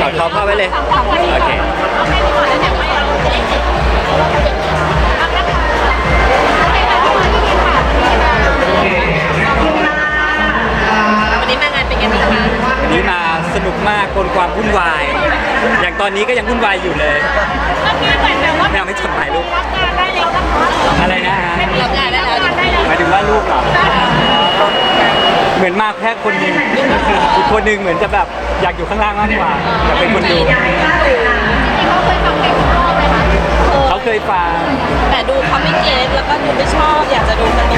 กอดคอพ่อไว้เลย โอเควันนี้มางานเป็นไงบ้างคะวันนี้มาสนุกมากคนความวุ่นวาย อย่างตอนนี้ก็ยังวุ่นวายอยู่เลยแมวไม่จดหมายลูกอะไรนะฮะรับงานได้แล้วหมายถึงว่าลูกเหรอ เหมือนมากแค่คนหนึงอีกคนหนึงเหมือนจะแบบ อยากอยู่ข้างล่างมากกว่าอยากเป็นคนดูเขาเคยฟังแต่ดูเขาไม่เก็ตแล้วก็ดูไม่ชอบอยากจะดูกันตรงนี้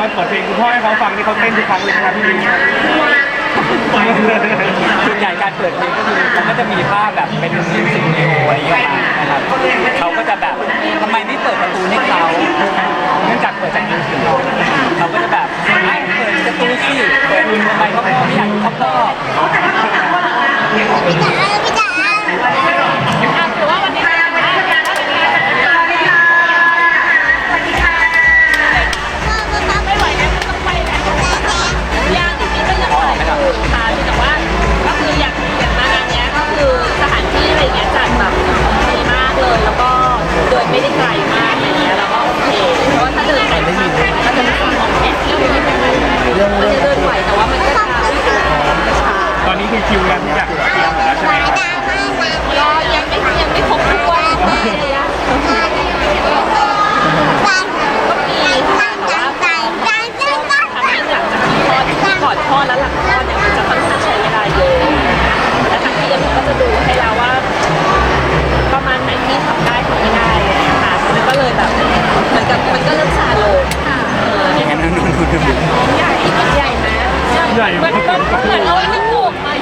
ตอนเปิดเพลงคุณพ่อให้เขาฟังนี่เขาเต้นทุกครั้งเลยนะครับพี่ลิงส่วนใหญ่การเปิดเพลงก็คือมันก็จะมีภาพแบบเป็นมิวสิกวิดีโออะไรอย่างเงี้ยนะครับเขาก็จะแบบทำไมไม่เปิดประตูให้เขาเนื่องจากเปิดจากมือถือเขาก็จะแบบให้เปิดประตูสิเปิดทำไมเขาไม่อยากอยู่ข้างนอกถือ หญ่เหมือนเหมือนเอาลูกโป่งมา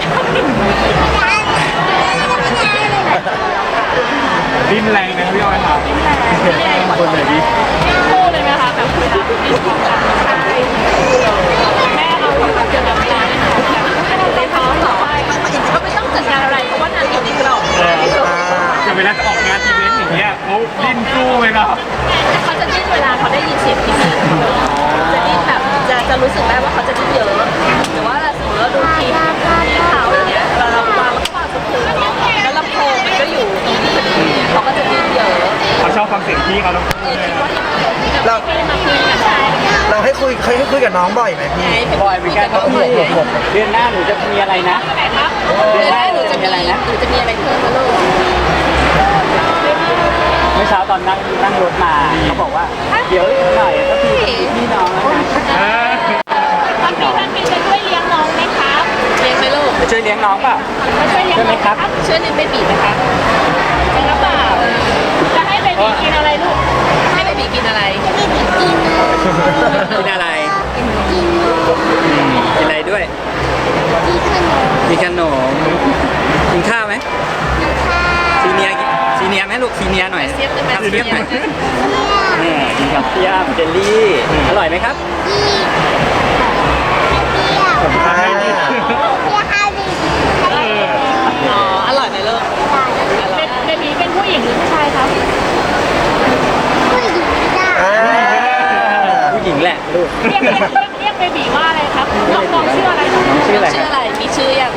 ดิ้นแรงนะพี่อ้อยครับคนไหนดีคู่เลยไหมคะแบบคุณที่ของกัน เขาชอบฟังเสียงพี่เขาแล้วเออคิดว่าอย่างนี้มาคุยกันได้เราให้คุยเคยให้คุยกับน้องบ่อยไหมพี่ บอยเหมือนกันคุเขายบวกบวกบวกเดือนหน้าหนูจะมีอะไรนะไหนครับเดือนหน้าหนูจะมีอะไรนะหนูจะมีอะไรเพิ่มนะลูกเมื่อเช้าตอนนั่งนั่งรถมาเขาบอกว่า เดี๋ยวอีกหน่อยก็คือจะมีพี่น้องแล้วนะท่านพี่ท่านพี่จะช่วยเลี้ยงน้องไหมครับเลี้ยงไหมลูกจะช่วยเลี้ยงน้องเปล่ามาช่วยเลี้ยงใช่ไหมครับช่วยเลี้ยงเบบีไหมคะจ จะให้เบบีกินอะไรลูกให้เบบีกินอะไรกินอะไรอืมกินอะไรด้วย กินขนมกินข้าวไหมซีเนียกินซีเนียไหมลูกซีเนียหน่อยเสียบได้ไหมทำเสียบหน่อยนี่กินกับเสียบเจลลี่ อร่อยไหมครับอ่าอ๋อ อร่อยไหมลูกเบบีเป็นผู้หญิงหรือผู้ชายครับ อ่า ผู้หญิงแห ละลูก เรียกเรียกเรียกเบบีว่าอะไรครับน้องน้องชื่ออะไรน้องน้องชื่ออะไรคชื่อรับอะไรมีชื่อยัง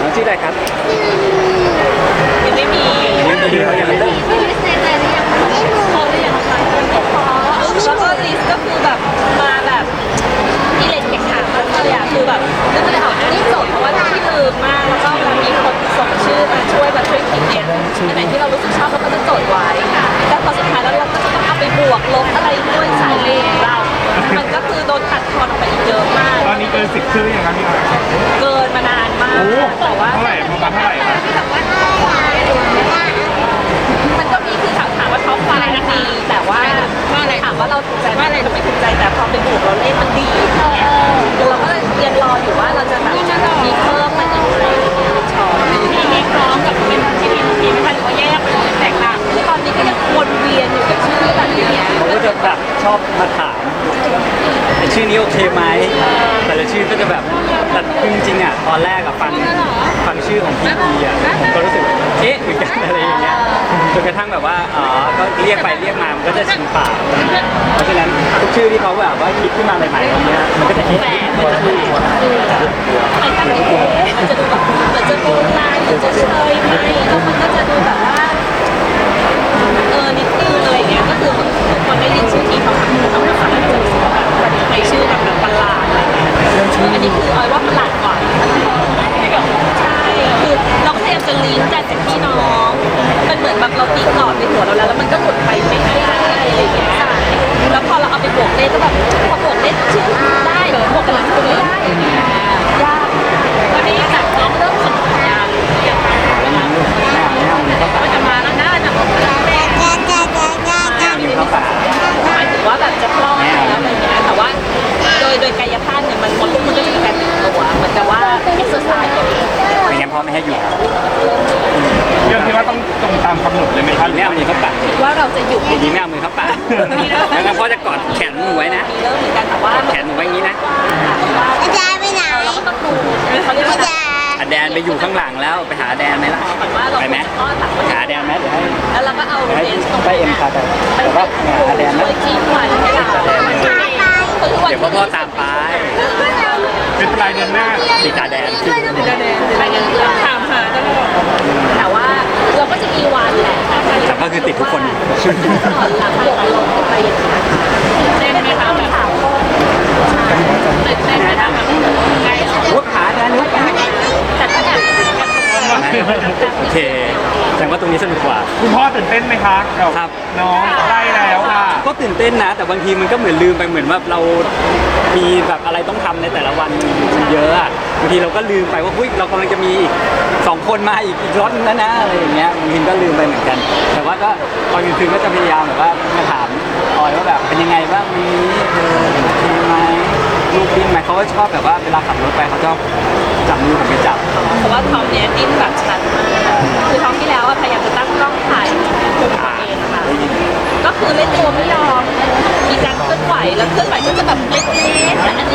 น้องชื่ออะไรครับยังไม่มียังไม่มีเขายังไม่ได้พอหรือยังคะไม่พอแล้วก็ลิสก็คือแบบมาแบบอีเล็กเก็กขามากเลยอะคือแบบนึกไม่ได้ออกหน้าที่สดเพราะว่าที่ลืมมากแล้วก็เวลามีคนส่งช่วยแบบช่วยคิดเนี่ยที่ไหนที่เรารู้สึกชอบเราก็จะจดไว้แต่พอสุดท้ายแล้วเราก็จะต้องเอา ไปบวกลบอะไรด้วยสายเลขของเรา มันก็คือโดนตัดทอนออกไปอีกเยอะมาก ตอนนี้เกินสิบชื่อยังครับพี่อาร์เกินมานานมาก โอ้แต่ว่าเท่าไหร่ประมาณเท่าไหร่ครับมัน ชื่อนี้โอเคไหมแต่ละชื่อก็จะแบบแต่คือจริงๆอะตอนแรกอะฟังฟังชื่อของพี่พีอะผมก็รู้สึกเอ๊ะเหมือนกันอะไรอย่างเงี้ยจนกระทั่งแบบว่าอ๋อก็เรียกไปเรียกมามันก็จะชินปากเพราะฉะนั้นทุกชื่อที่เขาแบบว่าคิดขึ้นมาใหม่ๆตรงเนี้ยมันก็จะเอ๊ะตัวชื่อมันตั้งแต่มันจะดูแบบเหมือนจะโบราณเหมือนจะเชย แล้วพ่อจะกอดแขนหนูไว้นะเริ่มเหมือนกันแต่ว่าแขนหนูไว้อย่างนี้นะอาจารย์ไปไหนเราก็ต้องดูเขาเรียกว่าอาจารย์อะแดนไปอยู่ข้างหลังแล้วไปหาแดนไหมล่ะไปไหมอ้อนหลังหาแดนไหมเดี๋ยวให้แล้วเราก็เอาให้เรนจ์ตรงได้เอ็มพาไปแต่ว่าหาแดนไหมช่วยจีบหวานให้เดี๋ยวพ่อตามไป เป็นปลายเดือนหน้าติดตาแดนจริงไปกันเราถามหาตลอดแต่ว่าเราก็จะมีวันแหละแต่ก็คือติดทุกคนก่อนหลังบวกลบกันไปอย่างนี้เต้นไหมคะแบบตื่นเต้นไหมคะแบบไกลออกวุ้หาแดนวุ้แต่ก็แอบโอเคแสดงว่าตรงนี้สนุกกว่า คุณพ่อตื่นเต้นไหมคะกับครับ น้องใกล้แล้วค่ะ ก็ตื่นเต้นนะ แต่บางทีมันก็เหมือนลืมไปเหมือนว่าเรามีแบบอะไรต้องทำในแต่ละวันมันเยอะอะบางทีเราก็ลืมไปว่าเฮ้ยเรากำลังจะมีอีกสองคนมาอีกอีกรถนึงแล้วนะอะไรอย่างเงี้ยบางทีก็ลืมไปเหมือนกัน แต่ว่าก็ตอนกลางคืนก็จะพยายามแบบว่ามาถามออยว่าแบบเป็นยังไงบ้างมีเธอโอเคไหม ลูกดิ้นไหมเขาก็ชอบแบบว่าเวลาขับรถไปเขาชอบจับมือผมไปจับ เพราะว่าทอมเนี้ยดิ้นแบบชัดมากคือทอมที่แล้วอะพยายามจะตั้งกล้องถ่ายตัวเองค่ะก็คือเล่นตัวไม่ยอมมีการเคลื่อนไหวแล้วเคลื่อนไหวก็จะแบบเล็กๆแต่อัน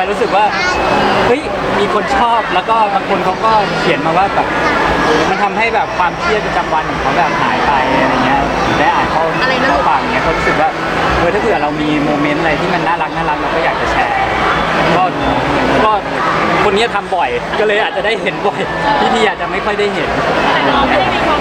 มัรู้สึกว่าเฮ้ยมีคนชอบแล้วก็บางคนเขาก็เขียนมาว่าแบบมันทำให้แบบความเครียดประจำวันของเขาแบบหายไปอะไรเงี้ยได้อ่านเขาอะไรนะลูกงเงี้ยเขารู้สึกว่าเออถ้าเผื่อเรามีโมเมนต์อะไรที่มันน่ารักน่ารักเราก็อยากจะแชร์ก็ก็คนนี้ยทำบ่อย ก็เลยอาจจะได้เห็นบ่อยพี่พีอาจจะไม่ค่อยได้เห็น แต่น้อไม่ได้มีความ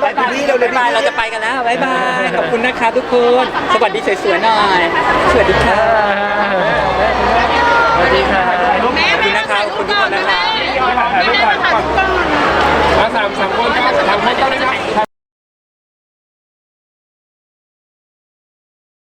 ไปไปนี่เราเลยบายเราจะไปกันแล้วบายบาย ขอบคุณนะคะทุกคน สวัสดีสวยๆหน่อย สวัสดีค่ะสวัสดีค่ะขอบคุณนะคะขอบคุณทุกคนนะคะถ่ายรูปก่อนสามสามคนก็สห้เจ้าได้ครับ